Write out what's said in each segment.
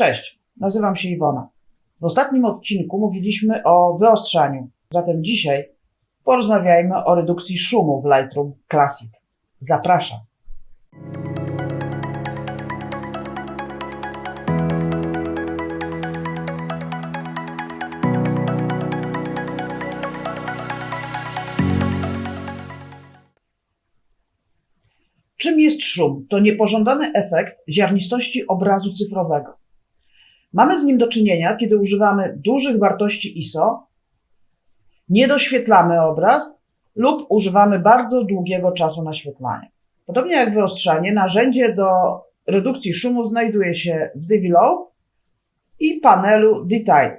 Cześć, nazywam się Iwona. W ostatnim odcinku mówiliśmy o wyostrzaniu, zatem dzisiaj porozmawiajmy o redukcji szumu w Lightroom Classic. Zapraszam. Czym jest szum? To niepożądany efekt ziarnistości obrazu cyfrowego. Mamy z nim do czynienia, kiedy używamy dużych wartości ISO, nie doświetlamy obraz lub używamy bardzo długiego czasu naświetlania. Podobnie jak wyostrzanie, narzędzie do redukcji szumu znajduje się w Divi Low i panelu Detail.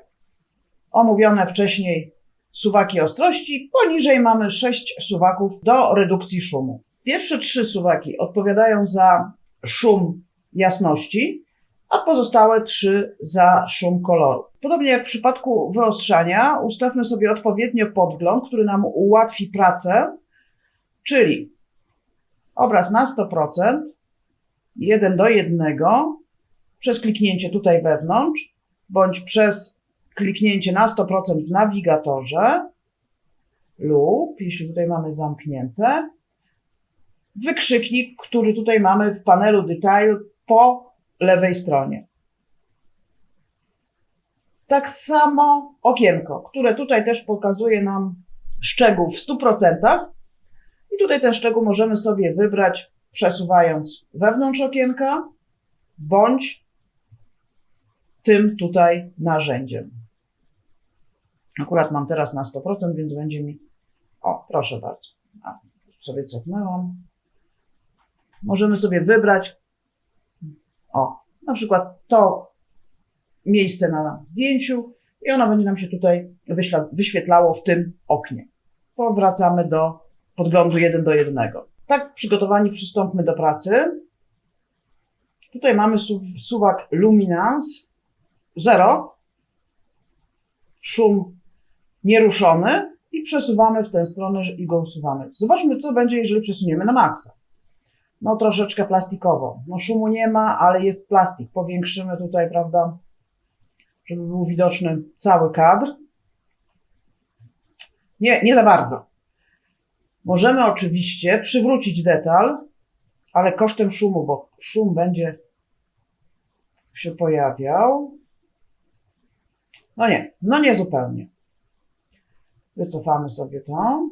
Omówione wcześniej suwaki ostrości, poniżej mamy sześć suwaków do redukcji szumu. Pierwsze trzy suwaki odpowiadają za szum jasności, a pozostałe trzy za szum koloru. Podobnie jak w przypadku wyostrzania, ustawmy sobie odpowiednio podgląd, który nam ułatwi pracę, czyli obraz na 100%, 1 do 1, przez kliknięcie tutaj wewnątrz, bądź przez kliknięcie na 100% w nawigatorze, lub jeśli tutaj mamy zamknięte, wykrzyknik, który tutaj mamy w panelu Detail po lewej stronie. Tak samo okienko, które tutaj też pokazuje nam szczegół w 100%. I tutaj ten szczegół możemy sobie wybrać przesuwając wewnątrz okienka bądź tym tutaj narzędziem. Akurat mam teraz na 100%, więc będzie mi. O, proszę bardzo. A, sobie cofnęłam. Możemy sobie wybrać. O, na przykład to miejsce na zdjęciu i ono będzie nam się tutaj wyświetlało w tym oknie. Powracamy do podglądu 1 do 1. Tak przygotowani przystąpmy do pracy. Tutaj mamy su- suwak Luminance 0, szum nieruszony i przesuwamy w tę stronę i go usuwamy. Zobaczmy, co będzie, jeżeli przesuniemy na maksa. No troszeczkę plastikowo. No szumu nie ma, ale jest plastik. Powiększymy tutaj, prawda, żeby był widoczny cały kadr. Nie, nie za bardzo. Możemy oczywiście przywrócić detal, ale kosztem szumu, bo szum będzie się pojawiał. No nie, no nie zupełnie. Wycofamy sobie to.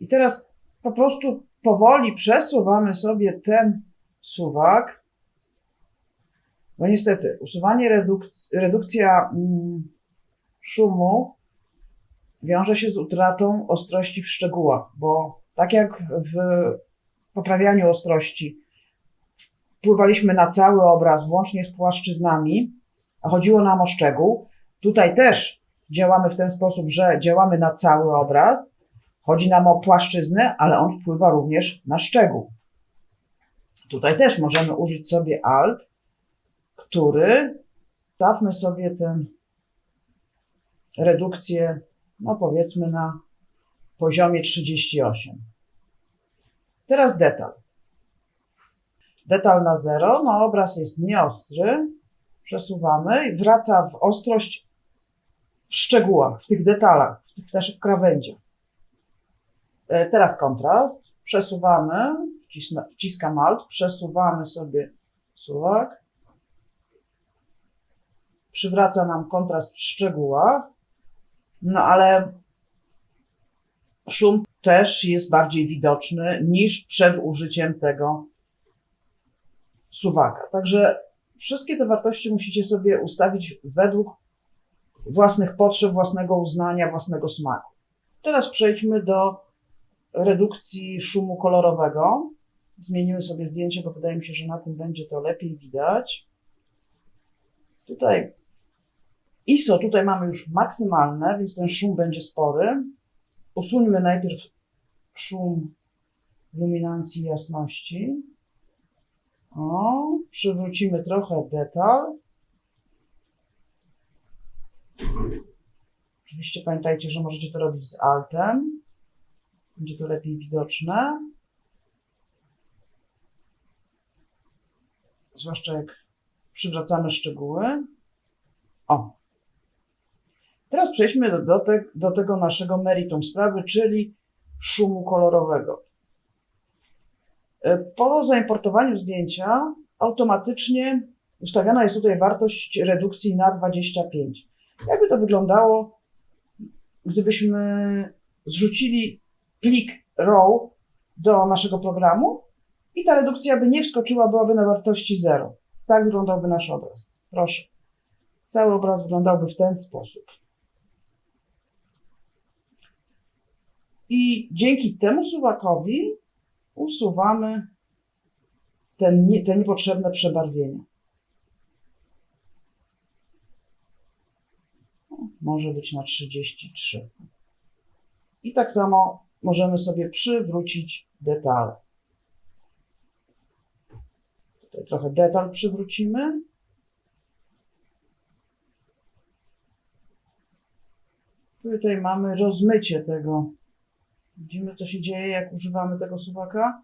I teraz po prostu powoli przesuwamy sobie ten suwak. Bo niestety, usuwanie, redukc- redukcja mm, szumu wiąże się z utratą ostrości w szczegółach, bo tak jak w poprawianiu ostrości wpływaliśmy na cały obraz, włącznie z płaszczyznami, a chodziło nam o szczegół, tutaj też działamy w ten sposób, że działamy na cały obraz, chodzi nam o płaszczyznę, ale on wpływa również na szczegół. Tutaj też możemy użyć sobie Alt, który stawmy sobie tę redukcję, no powiedzmy na poziomie 38. Teraz detal. Detal na 0, no obraz jest nieostry, przesuwamy i wraca w ostrość w szczegółach, w tych detalach, w tych naszych krawędziach. E, Teraz kontrast. Przesuwamy, wciskam Alt, przesuwamy sobie suwak. Przywraca nam kontrast w szczegółach. No ale szum też jest bardziej widoczny niż przed użyciem tego suwaka. Także wszystkie te wartości musicie sobie ustawić według własnych potrzeb, własnego uznania, własnego smaku. Teraz przejdźmy do redukcji szumu kolorowego. Zmienimy sobie zdjęcie, bo wydaje mi się, że na tym będzie to lepiej widać. Tutaj ISO, tutaj mamy już maksymalne, więc ten szum będzie spory. Usuńmy najpierw szum luminancji jasności. O, przywrócimy trochę detal. Oczywiście pamiętajcie, że możecie to robić z altem. Będzie to lepiej widoczne. Zwłaszcza jak przywracamy szczegóły. O. Teraz przejdźmy do, do, te, do tego naszego meritum sprawy, czyli szumu kolorowego. E, Po zaimportowaniu zdjęcia automatycznie ustawiona jest tutaj wartość redukcji na 25. Jakby to wyglądało, gdybyśmy zrzucili plik RAW do naszego programu i ta redukcja by nie wskoczyła, byłaby na wartości 0. Tak wyglądałby nasz obraz. Proszę. Cały obraz wyglądałby w ten sposób. I dzięki temu suwakowi usuwamy ten, te niepotrzebne przebarwienia. Może być na 33. I tak samo możemy sobie przywrócić detale. Tutaj trochę detal przywrócimy. Tutaj mamy rozmycie tego. Widzimy, co się dzieje, jak używamy tego suwaka.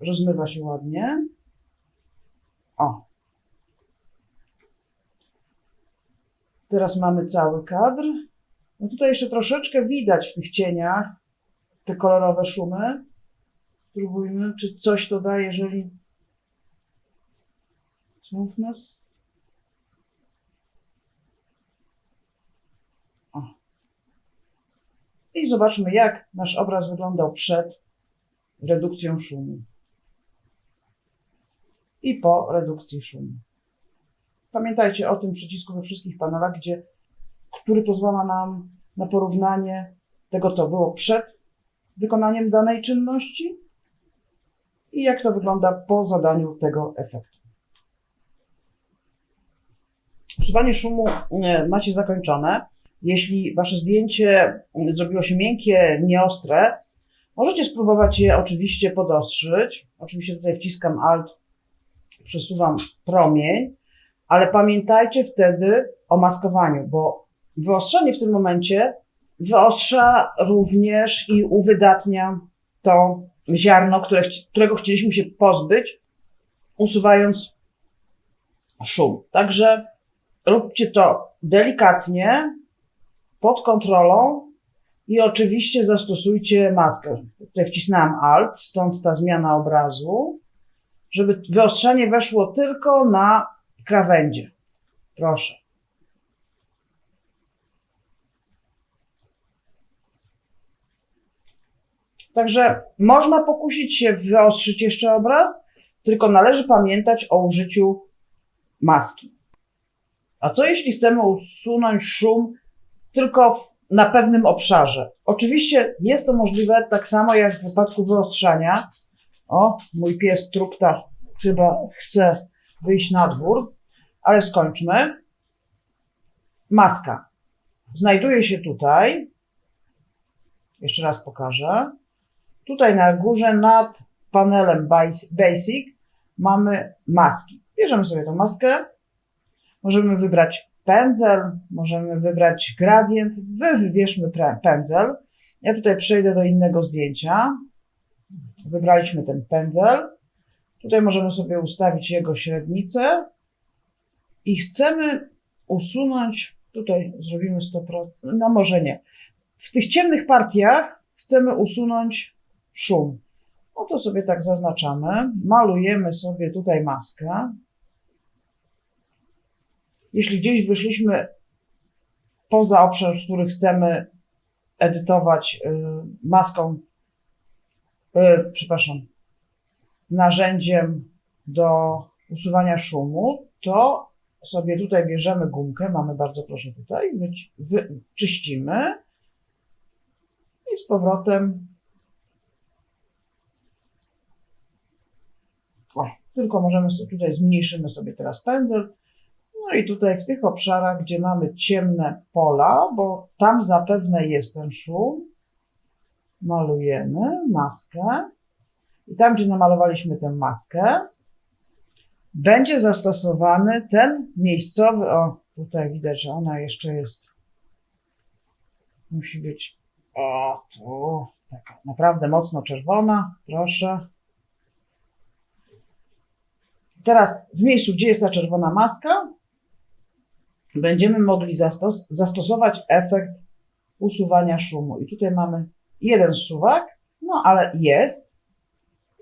Rozmywa się ładnie. O. Teraz mamy cały kadr. No tutaj jeszcze troszeczkę widać w tych cieniach te kolorowe szumy. Spróbujmy, czy coś to da, jeżeli smoothness. O. I zobaczmy, jak nasz obraz wyglądał przed redukcją szumu i po redukcji szumu. Pamiętajcie o tym przycisku we wszystkich panelach, gdzie, który pozwala nam na porównanie tego, co było przed wykonaniem danej czynności i jak to wygląda po zadaniu tego efektu. Usuwanie szumu e, macie zakończone. Jeśli wasze zdjęcie zrobiło się miękkie, nieostre, możecie spróbować je oczywiście podostrzyć. Oczywiście tutaj wciskam Alt, przesuwam promień, ale pamiętajcie wtedy o maskowaniu, bo wyostrzenie w tym momencie wyostrza również i uwydatnia to ziarno, które, którego chcieliśmy się pozbyć, usuwając szum. Także róbcie to delikatnie, pod kontrolą i oczywiście zastosujcie maskę. Tutaj wcisnąłem Alt, stąd ta zmiana obrazu, żeby wyostrzenie weszło tylko na krawędzie. Proszę. Także można pokusić się wyostrzyć jeszcze obraz, tylko należy pamiętać o użyciu maski. A co jeśli chcemy usunąć szum tylko w, na pewnym obszarze? Oczywiście jest to możliwe tak samo jak w wypadku wyostrzania. O, mój pies trupta chyba chce wyjść na dwór, ale skończmy. Maska znajduje się tutaj. Jeszcze raz pokażę. Tutaj na górze nad panelem Bas- Basic mamy maski. Bierzemy sobie tą maskę. Możemy wybrać pędzel, możemy wybrać gradient. Wy wybierzmy pędzel. Ja tutaj przejdę do innego zdjęcia. Wybraliśmy ten pędzel. Tutaj możemy sobie ustawić jego średnicę i chcemy usunąć, tutaj zrobimy 100%, no może nie. W tych ciemnych partiach chcemy usunąć szum. No to sobie tak zaznaczamy. Malujemy sobie tutaj maskę. Jeśli gdzieś wyszliśmy poza obszar, który chcemy edytować y, maską, y, przepraszam, narzędziem do usuwania szumu, to sobie tutaj bierzemy gumkę, mamy bardzo proszę tutaj, wyci- wy, czyścimy i z powrotem o, tylko możemy sobie tutaj zmniejszymy sobie teraz pędzel. No i tutaj w tych obszarach, gdzie mamy ciemne pola, bo tam zapewne jest ten szum, malujemy maskę. I tam, gdzie namalowaliśmy tę maskę, będzie zastosowany ten miejscowy, o tutaj widać, że ona jeszcze jest, musi być, o tu, taka naprawdę mocno czerwona, proszę. Teraz w miejscu, gdzie jest ta czerwona maska, będziemy mogli zastos- zastosować efekt usuwania szumu. I tutaj mamy jeden suwak, no ale jest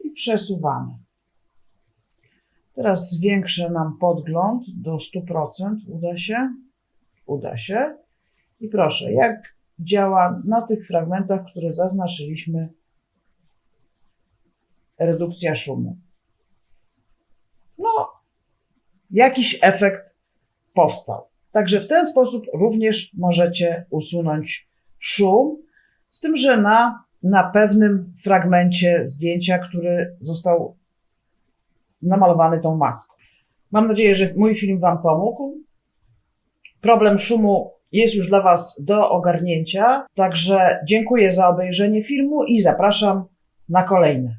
i przesuwamy. Teraz zwiększę nam podgląd do 100%. Uda się? Uda się. I proszę, jak działa na tych fragmentach, które zaznaczyliśmy redukcja szumu. No, jakiś efekt powstał. Także w ten sposób również możecie usunąć szum, z tym, że na, na pewnym fragmencie zdjęcia, który został namalowany tą maską. Mam nadzieję, że mój film Wam pomógł. Problem szumu jest już dla Was do ogarnięcia, także dziękuję za obejrzenie filmu i zapraszam na kolejne.